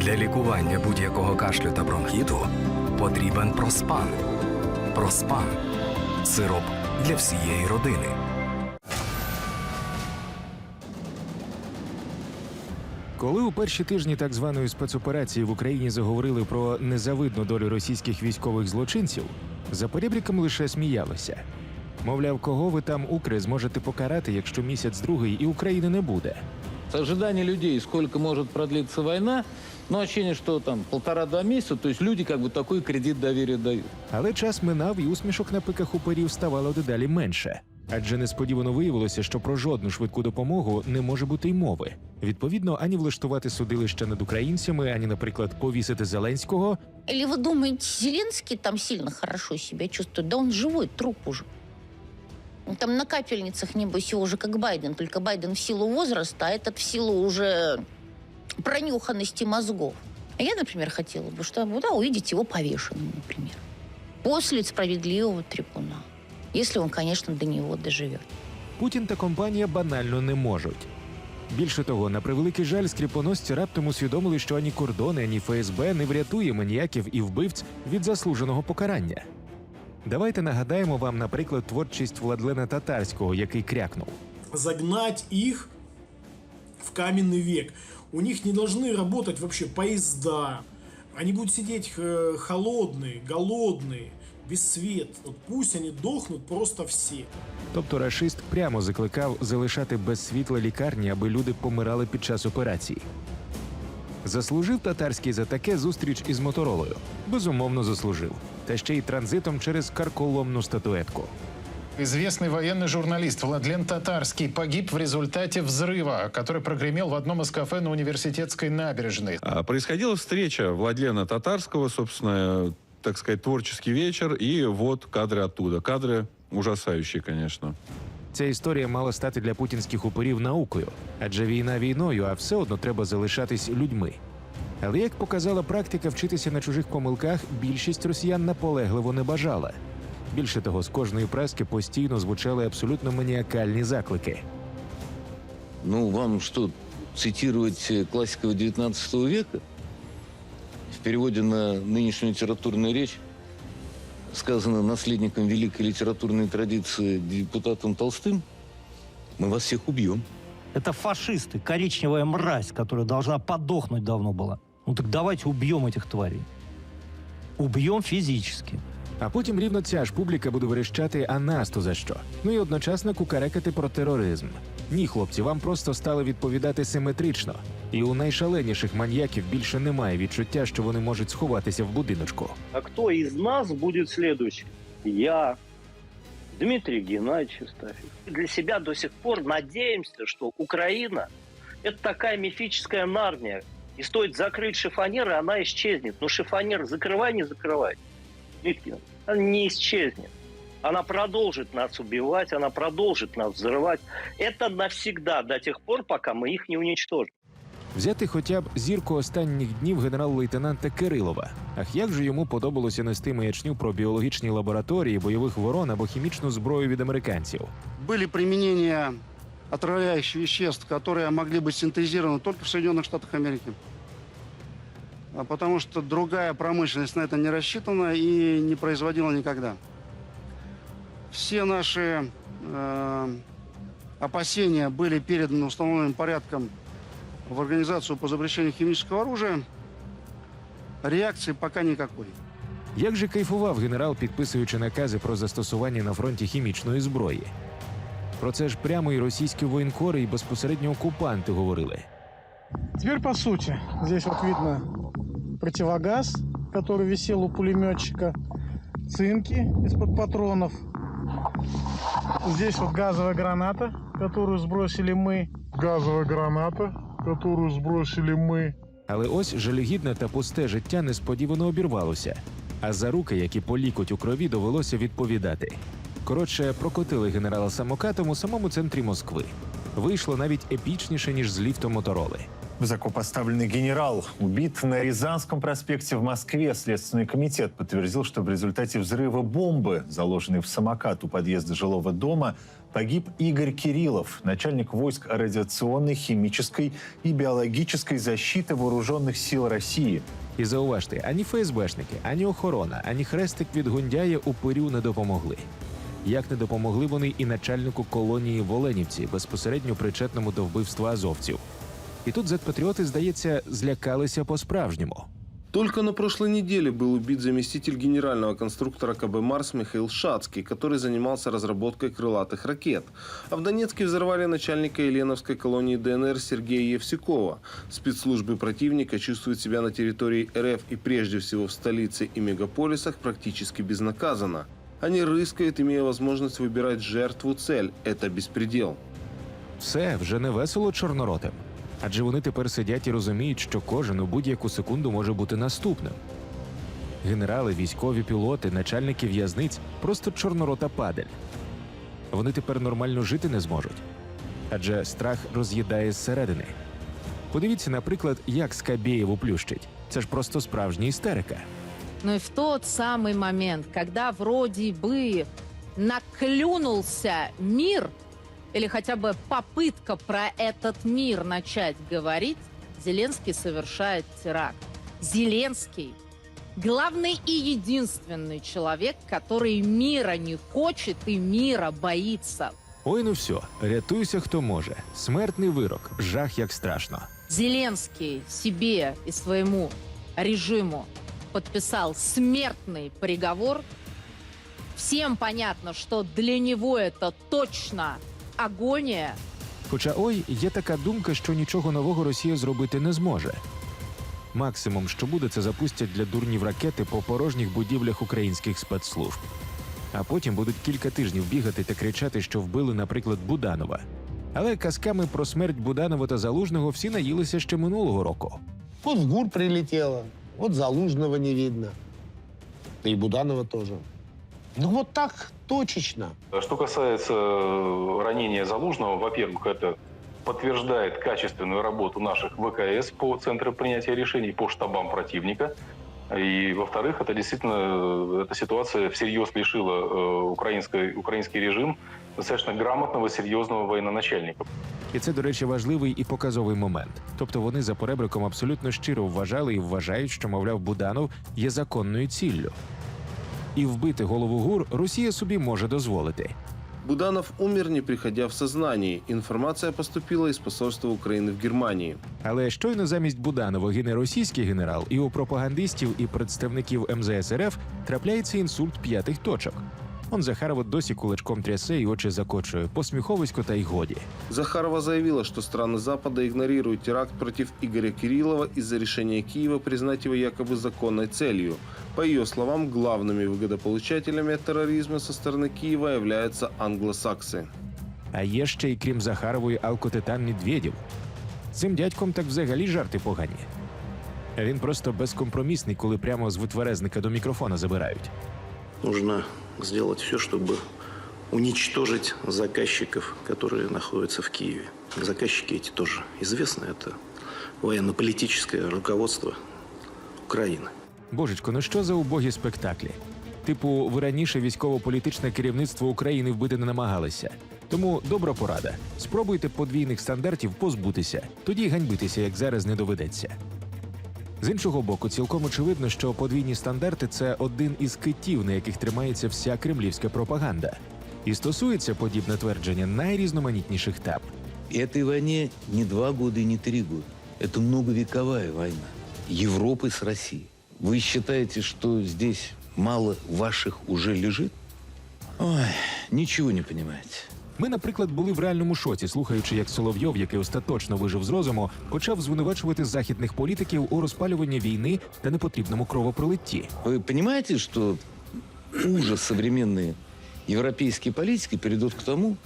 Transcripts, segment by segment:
Для лікування будь-якого кашлю та бронхіту потрібен проспан. Проспан сироп для всієї родини. Коли у перші тижні так званої спецоперації в Україні заговорили про незавидну долю російських військових злочинців, за перебріком лише сміялися. Мовляв, кого ви там укри зможете покарати, якщо місяць другий і України не буде. Ожидание людей, сколько может продлиться война, но ощущение, что там полтора-два месяца, то есть люди как бы такой кредит доверия дают. Але час минав і усмішок на пиках уперів ставало дедалі менше. Адже несподівано виявилося, що про жодну швидку допомогу не може бути й мови. Відповідно, ані влаштувати судилище над українцями, ані, наприклад, повісити Зеленського, Или вы думаете, Зеленский там сильно хорошо себя чувствует? Да он живой, труп уже. Он Там на капельницах, небось, его уже как Байден, только Байден в силу возраста, а этот в силу уже пронюханности мозгов. А я, например, хотела бы, чтобы, да, увидеть его повешенным, например. После справедливого трибунала. Если он, конечно, до него доживет. Путін та компанія банально не можуть. Більше того, на превеликий жаль, скріпоносці раптом усвідомили, що ані кордони, ані ФСБ не врятує маніяків і вбивць від заслуженого покарання. Давайте нагадаємо вам, наприклад, творчість Владлена Татарського, який крякнув. загнать их в каменный век. У них не должны работать вообще поезда. Они будут сидеть э, холодные, голодные, без света. Вот пусть они дохнут просто все. Тобто рашист прямо закликав залишати без світла лікарні, аби люди помирали під час операції. Заслужив татарський за таке зустріч із моторолою. Безумовно, заслужив. Та ще й транзитом через карколомну статуетку. Известный военный журналист Владлен Татарский погиб в результате взрыва, который прогремел в одном из кафе на университетской набережной. А, Происходила встреча Владлена Татарского, собственно, так сказать, творческий вечер, и вот кадры оттуда. Кадры ужасающие, конечно. Ця історія мала стати для путінських упорів наукою, адже війна війною, а все одно треба залишатись людьми. Але як показала практика, вчитися на чужих помилках більшість росіян наполегливо не бажала. Більше того, з кожної прески постійно звучали абсолютно маніакальні заклики. Ну, вам что, цитировать э, классиков XIX века? В переводе на нынешнюю литературную речь сказано наследником великой литературной традиции депутатом Толстым, мы вас всех убьем. Это фашисты, коричневая мразь, которая должна подохнуть давно была. Ну так давайте убьем этих тварей. Убьем физически. А потім рівно ця ж публіка буде верещати, а нас то за що? Ну і одночасно кукарекати про тероризм. Ні, хлопці, вам просто стали відповідати симетрично. І у найшаленіших маньяків більше немає відчуття, що вони можуть сховатися в будиночку. А кто из нас будет следующим? Я, Дмитрий Геннадьевич Астафьев. Для себя до сих пор надеемся, что Украина – это такая мифическая Нарния. И стоит закрыть шифонер, и она исчезнет. Но шифонер закрывай, не закрывай. Дмитрий Геннадьевич, она не исчезнет. Она продолжит нас убивать, она продолжит нас взрывать. Это навсегда, до тех пор, пока мы их не уничтожим. Взяти хоча б зірку останніх днів генерал-лейтенанта Кирилова. Ах, як же йому подобалося нести маячню про біологічні лабораторії, бойових ворон або хімічну зброю від американців. были применения отравляющих веществ, которые могли быть синтезированы только в Соединенных Штатах Америки. А Потому что другая промышленность на это не рассчитана и не производила никогда. Все наши э, опасения были переданы установленным порядком в Организацию по запрещению химического оружия. Реакции пока никакой. Як же кайфував генерал, підписуючи накази про застосування на фронті хімічної зброї? Про це ж прямо і російські воєнкори, і безпосередньо окупанти говорили. Теперь по сути. Здесь вот видно противогаз, который висел у пулеметчика, цинки из-под патронов. Здесь вот газовая граната, которую сбросили мы. Газовая граната, которую сбросили мы. Але ось жалюгідне та пусте життя несподівано обірвалося. А за руки, які полікуть у крові, довелося відповідати. Коротше, прокотили генерала самокатом у самому центрі Москви. Вийшло навіть епічніше, ніж з ліфтом мотороли. Высокопоставленный генерал убит на Рязанском проспекте в Москве. Следственный комитет подтвердил, что в результате взрыва бомбы, заложенной в самокат у подъезда жилого дома, погиб Игорь Кириллов, начальник войск радиационной, химической и биологической защиты вооруженных сил России. І зауважте, ані ФСБшники, ані охорона, ані хрестик від Гундяя упирю не допомогли. Як не допомогли вони і начальнику колонії в Оленівці, безпосередньо причетному до вбивства азовців. І тут зетпатріоти, здається, злякалися по-справжньому. Только на прошлой неделе был убит заместитель генерального конструктора КБ «Марс» Михаил Шацкий, который занимался разработкой крылатых ракет. А в Донецке взорвали начальника Еленовской колонии ДНР Сергея Евсюкова. Спецслужбы противника чувствуют себя на территории РФ и прежде всего в столице и мегаполисах практически безнаказанно. Они рыскают, имея возможность выбирать жертву-цель. Это беспредел. Все вже не весело чорноротим. Адже вони тепер сидять і розуміють, що кожен у будь-яку секунду може бути наступним. Генерали, військові пілоти, начальники в'язниць просто чорнорота падаль. Вони тепер нормально жити не зможуть. Адже страх роз'їдає зсередини. Подивіться, наприклад, як Скабєєву плющить. Це ж просто справжня істерика. Но и в тот самый момент, когда вроде бы наклюнулся мир, или хотя бы попытка про этот мир начать говорить, Зеленский совершает теракт. Зеленский – главный и единственный человек, который мира не хочет и мира боится. Ой, ну все, рятуйся, хто може. Смертний вирок, жах як страшно. Зеленский себе и своему режиму подписал смертный приговор. Всем понятно, что для него это точно агония. Хоча ой, є така думка, що нічого нового Росія зробити не зможе. Максимум, що буде, це запустять для дурнів ракети по порожніх будівлях українських спецслужб. А потім будуть кілька тижнів бігати та кричати, що вбили, наприклад, Буданова. Але казками про смерть Буданова та Залужного всі наїлися ще минулого року. Вот в ГУР вот Залужного не видно. И Буданова тоже. Ну вот так точечно. Что касается э, ранения Залужного, во-первых, это подтверждает качественную работу наших ВКС по центру принятия решений, по штабам противника. И, во-вторых, это действительно, э, эта ситуация всерьез лишила э, украинской, украинский режим достаточно грамотного, серьезного военачальника. І це, до речі, важливий і показовий момент. Тобто вони за поребриком абсолютно щиро вважали і вважають, що, мовляв, Буданов є законною ціллю. І вбити голову ГУР Росія собі може дозволити. Буданов умер, не приходя в сознание. Інформація поступила із посольства України в Германії. Але щойно замість Буданова гине російський генерал, і у пропагандистів і представників МЗС РФ трапляється інсульт п'ятих точок. Он Захарова досі кулачком трясе і очі закочує, посміховисько та й годі. Захарова заявила, что страны Запада игнорируют теракт против Игоря Кириллова из-за решения Киева признать его якобы законной целью. По ее словам, главными выгодополучателями от терроризма со стороны Киева являются англосаксы. А є ще й крім Захарової алкотитан Медведєв. Цим дядьком так взагалі жарти погані. А Він просто безкомпромісний, коли прямо з витверезника до мікрофона забирають. Нужно сделать все, чтобы уничтожить заказчиков, которые находятся в Киеве. Заказчики эти тоже известны. Это военно-политическое руководство Украины. Божечко, ну що за убогі спектаклі? Типу, ви раніше військово-політичне керівництво України вбити не намагалися. Тому добра порада. Спробуйте подвійних стандартів позбутися, тоді й ганьбитися, як зараз не доведеться. З іншого боку, цілком очевидно, що подвійні стандарти це один із китів, на яких тримається вся кремлівська пропаганда. І стосується подібне твердження найрізноманітніших тем. И этой войне не два года и не три года. Это многовековая война Европы с Россией. Вы считаете, что здесь мало ваших уже лежит? Ой, ничего не понимаете. Ми, наприклад, були в реальному шоці, слухаючи, як Соловйов, який остаточно вижив з розуму, почав звинувачувати західних політиків у розпалюванні війни та непотрібному кровопролитті. Вы понимаете, что ужас современной европейской политики приведет к тому,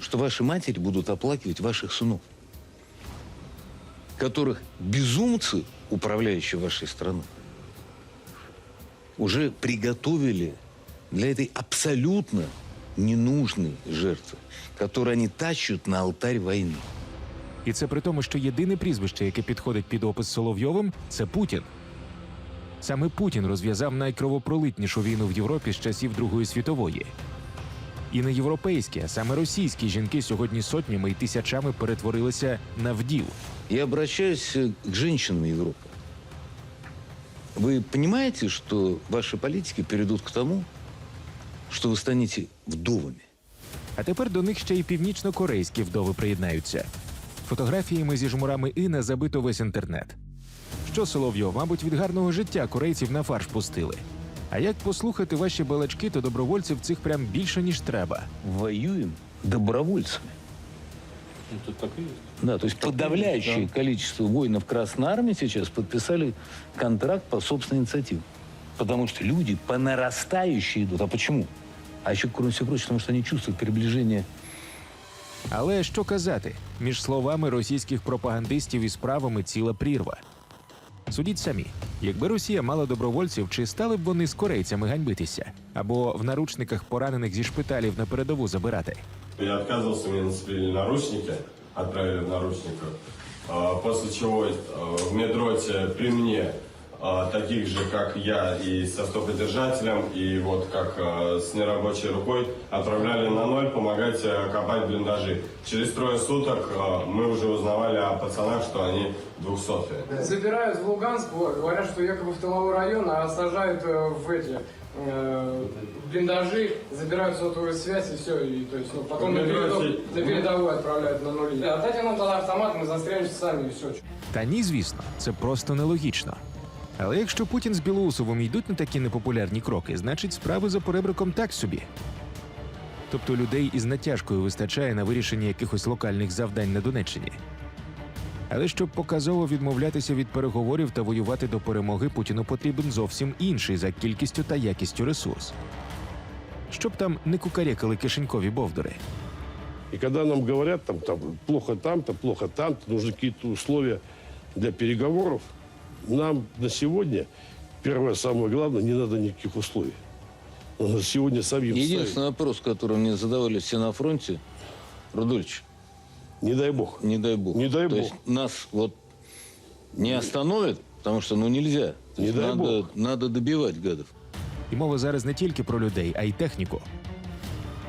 что ваши матери будут оплакивать ваших сынов, которых безумцы, управляющие вашей страной, уже приготовили для этой абсолютно ненужной жертвы, которую они тащат на алтарь войны. І це при тому, що єдине прізвище, яке підходить під опис Соловйовим, це Путін. Саме Путін розв'язав найкровопролитнішу війну в Європі з часів Другої світової. І не європейські, а саме російські жінки сьогодні сотнями і тисячами перетворилися на вдів. Я обращаюсь э, к женщинам Европы. Вы понимаете, что ваши политики перейдут к тому, что вы станете вдовами? А тепер до них ще й північно-корейські вдови приєднаються. Фотографіями зі жмурами Іна забито весь інтернет. Що Соловйов, мабуть, від гарного життя корейців на фарш пустили. А як послухати ваші балачки, то добровольців цих прям більше ніж треба. Воюем добровольцами. Да, то есть подавляющее количество воинов Красной Армии сейчас подписали контракт по собственной инициативе. Потому что люди по нарастающей идут. А почему? А еще, кроме всего прочего, потому что они чувствуют приближение Але що казати, між словами російських пропагандистів і справами ціла прірва. Судіть самі, якби Росія мала добровольців, чи стали б вони з корейцями ганьбитися або в наручниках поранених зі шпиталів на передову забирати? Я отказывался, мне нацепили наручники, отправили в наручниках. А, После чего а, в медроте при мне а, таких же, как я, и со стоподержателем, и вот как а, с нерабочей рукой, отправляли на ноль помогать а, копать блиндажи. Через трое суток а, мы уже узнавали о пацанах, что они двухсотые. Забирают в Луганск, вот, говорят, что якобы в тыловой район, а сажают э, в эти э, блиндажи, забирают сотовую связь и все, и то есть ну, потом на, передов- на передовую отправляют на нули. Да, Отдайте нам тогда автомат, мы застрелимся сами и все. Та ні, звісно, це просто нелогічно. Але якщо Путін з Білоусовим йдуть на такі непопулярні кроки, значить справи за поребриком так собі. Тобто людей із натяжкою вистачає на вирішення якихось локальних завдань на Донеччині. Але щоб показово відмовлятися від переговорів та воювати до перемоги, Путіну потрібен зовсім інший за кількістю та якістю ресурс. Щоб там не кукарекали кишенькові бовдури. И когда нам говорят, там, там плохо там-то, плохо там-то, нужны какие-то условия для переговоров, нам на сегодня, первое, самое главное, не надо никаких условий. Надо сегодня самим ставить. Единственный вопрос, который мне задавали все на фронте, Рудольевич. Не дай бог. Не дай бог. Не дай То бог. есть нас вот не остановят, потому что ну нельзя. То Не есть дай надо, бог. надо добивать гадов. І мова зараз не тільки про людей, а й техніку.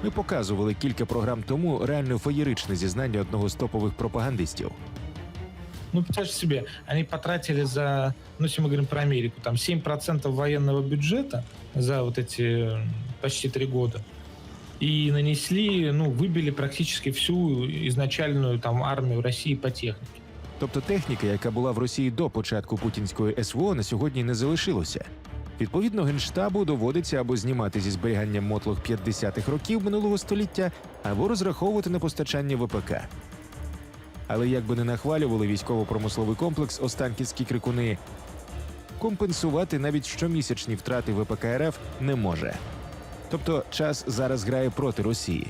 Ми показували кілька програм тому реально феєричне зізнання одного з топових пропагандистів. Ну, представьте себе, они потратили за, ну, если мы говорим про Америку, там 7% военного бюджета за вот эти э, почти три года. И нанесли, ну, выбили практически всю изначальную там армию России по технике. Тобто техніка, яка була в Росії до початку путінської СВО, на сьогодні не залишилося. Відповідно, генштабу доводиться або знімати зі зберіганням мотлох 50-х років минулого століття, або розраховувати на постачання ВПК. Але як би не нахвалювали військово-промисловий комплекс останківські крикуни, компенсувати навіть щомісячні втрати ВПК РФ не може. Тобто час зараз грає проти Росії.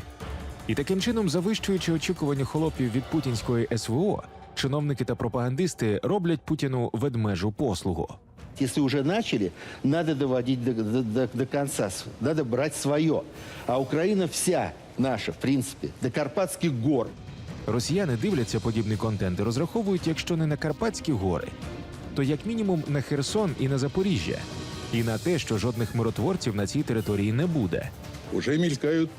І таким чином, завищуючи очікування холопів від путінської СВО, чиновники та пропагандисти роблять Путіну ведмежу послугу. Если уже начали, надо доводить до, до- до- до конца. Надо брать свое. А Украина вся наша, в принципе, до Карпатских гор. Росіяни дивляться подібний контент і розраховують, якщо не на Карпатські гори, то як мінімум на Херсон і на Запоріжжя, і на те, що жодних миротворців на цій території не буде. Уже мелькают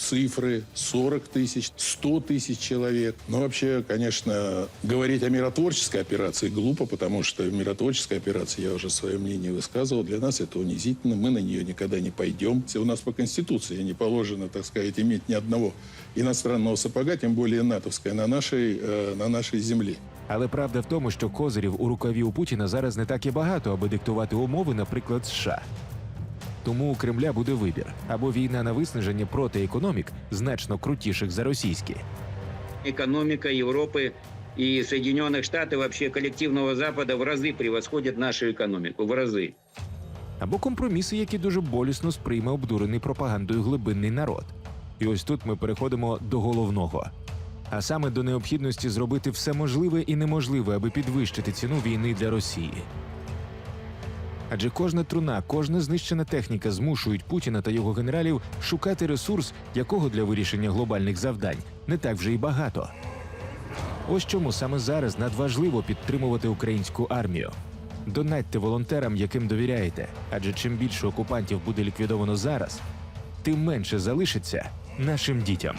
цифры 40 тысяч, 100 тысяч человек. Но вообще, конечно, говорить о миротворческой операции глупо, потому что миротворческая операция, я уже свое мнение высказывал, для нас это унизительно, мы на нее никогда не пойдем. У нас по Конституции не положено, так сказать, иметь ни одного иностранного сапога, тем более натовское, на нашей, э, на нашей земле. Але правда в тому, що козирів у рукаві у Путіна зараз не так і багато, аби диктувати умови, наприклад, США. Тому у Кремля буде вибір або війна на виснаження проти економік, значно крутіших за російські, Экономика Европы и Соединенных Штатов, вообще коллективного Запада в разы превосходит нашу экономику, в разы. або компроміси, які дуже болісно сприйме обдурений пропагандою глибинний народ. І ось тут ми переходимо до головного. А саме до необхідності зробити все можливе і неможливе, аби підвищити ціну війни для Росії. Адже кожна труна, кожна знищена техніка змушують Путіна та його генералів шукати ресурс, якого для вирішення глобальних завдань не так вже й багато. Ось чому саме зараз надважливо підтримувати українську армію. Донатьте волонтерам, яким довіряєте, адже чим більше окупантів буде ліквідовано зараз, тим менше залишиться нашим дітям.